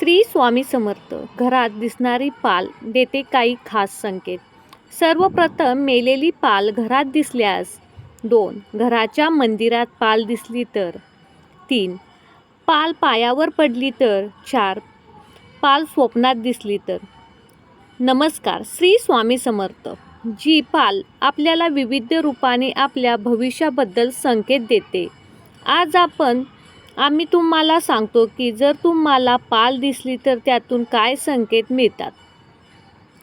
श्री स्वामी समर्थ घरात दिसणारी पाल देते काही खास संकेत. सर्वप्रथम मेलेली पाल घरात दिसल्यास दोन घराच्या मंदिरात पाल दिसली तर तीन पाल पायावर पडली तर चार पाल स्वप्नात दिसली तर. नमस्कार श्री स्वामी समर्थ. जी पाल आपल्याला विविध रूपाने आपल्या भविष्याबद्दल संकेत देते. आज आपण आम्ही तुम्हाला सांगतो की जर तुम्हाला पाल दिसली तर त्यातून काय संकेत मिळतात?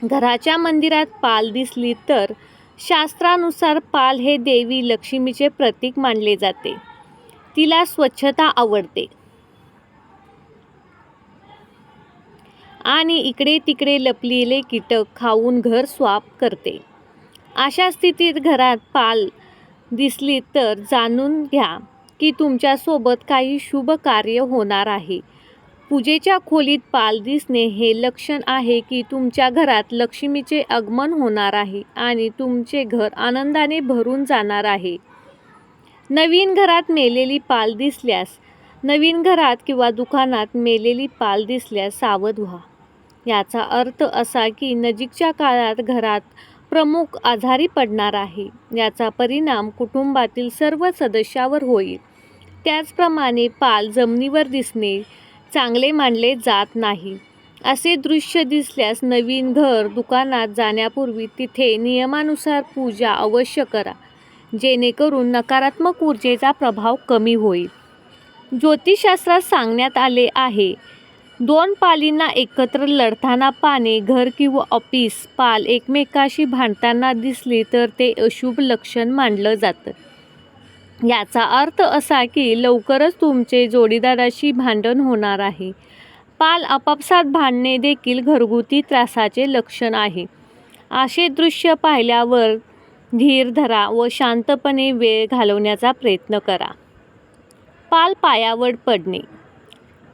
घराच्या मंदिरात पाल दिसली तर शास्त्रानुसार पाल हे देवी लक्ष्मीचे प्रतीक मानले जाते. तिला स्वच्छता आवडते. आणि इकडे तिकडे लपलेले कीटक खाऊन घर स्वाप करते. अशा स्थितीत घरात पाल दिसली तर जाणून घ्या. की तुमच्यासोबत काही शुभ कार्य होणार आहे. पूजेच्या खोलीत पाल दिसणे हे लक्षण आहे की तुमच्या घरात लक्ष्मीचे आगमन होणार आहे आणि तुमचे घर आनंदाने भरून जाणार आहे. नवीन घरात मेलेली पाल दिसल्यास नवीन घरात किंवा दुकानात मेलेली पाल दिसल्यास सावध व्हा. याचा अर्थ असा की नजीकच्या काळात घरात प्रमुख आजारी पडणार आहे. याचा परिणाम कुटुंबातील सर्व सदस्यावर होईल. त्याचप्रमाणे पाल जमिनीवर दिसणे चांगले मानले जात नाही. असे दृश्य दिसल्यास नवीन घर दुकानात जाण्यापूर्वी तिथे नियमानुसार पूजा अवश्य करा जेणेकरून नकारात्मक ऊर्जेचा प्रभाव कमी होईल. ज्योतिषशास्त्रात सांगण्यात आले आहे दोन पालींना एकत्र लढताना पाने घर किंवा ऑफिस पाल एकमेकाशी भांडताना दिसली तर ते अशुभ लक्षण मानलं जातं. याचा अर्थ असा की लवकरच तुमचे जोडीदाराशी भांडण होणार आहे. पाल आपापसात भांडणे देखील घरगुती त्रासाचे लक्षण आहे. असे दृश्य पाहिल्यावर धीर धरा व शांतपणे वेळ घालवण्याचा प्रयत्न करा. पाल पायावर पडणे.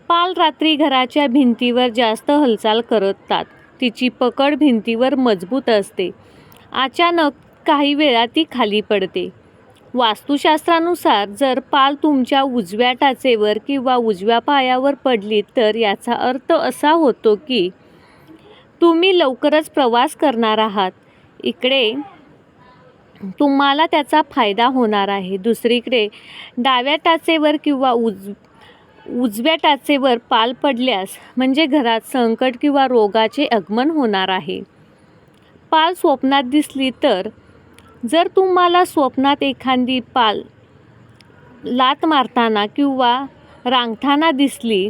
पाल रात्री घराच्या भिंतीवर जास्त हालचाल करतात. तिची पकड भिंतीवर मजबूत असते. अचानक काही वेळा ती खाली पडते. वास्तुशास्त्रानुसार जर पाल तुमच्या उजव्या टाचेवर किंवा उजव्या पायावर पडली तर याचा अर्थ असा होतो की तुम्ही लवकरच प्रवास करणार आहात. इकडे तुम्हाला त्याचा फायदा होणार आहे. दुसरीकडे डाव्या टाचेवर किंवा उज उजव्या टाचेवर पाल पडल्यास म्हणजे घरात संकट किंवा रोगाचे आगमन होणार आहे. पाल स्वप्नात दिसली तर जर तुम्हाला स्वप्नात एखादी पाल लात मारताना किंवा रांगताना दिसली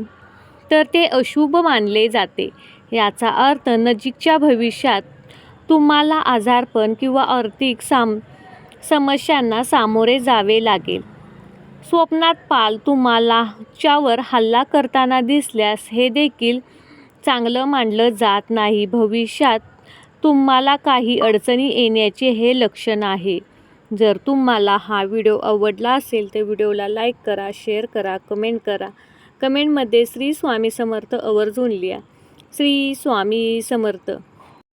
तर ते अशुभ मानले जाते. याचा अर्थ नजीकच्या भविष्यात तुम्हाला आजारपण किंवा आर्थिक साम समस्यांना सामोरे जावे लागेल. स्वप्नात पाल तुम्हाला च्यावर हल्ला करताना दिसल्यास हे देखील चांगलं मानलं जात नाही. भविष्यात तुम्हाला काही अडचणी येण्याचे हे लक्षण आहे. जर तुम्हाला हा व्हिडिओ आवडला असेल तर व्हिडिओला लाईक करा शेअर करा कमेंट करा. कमेंटमध्ये श्री स्वामी समर्थ आवर्जून लिहा श्री स्वामी समर्थ.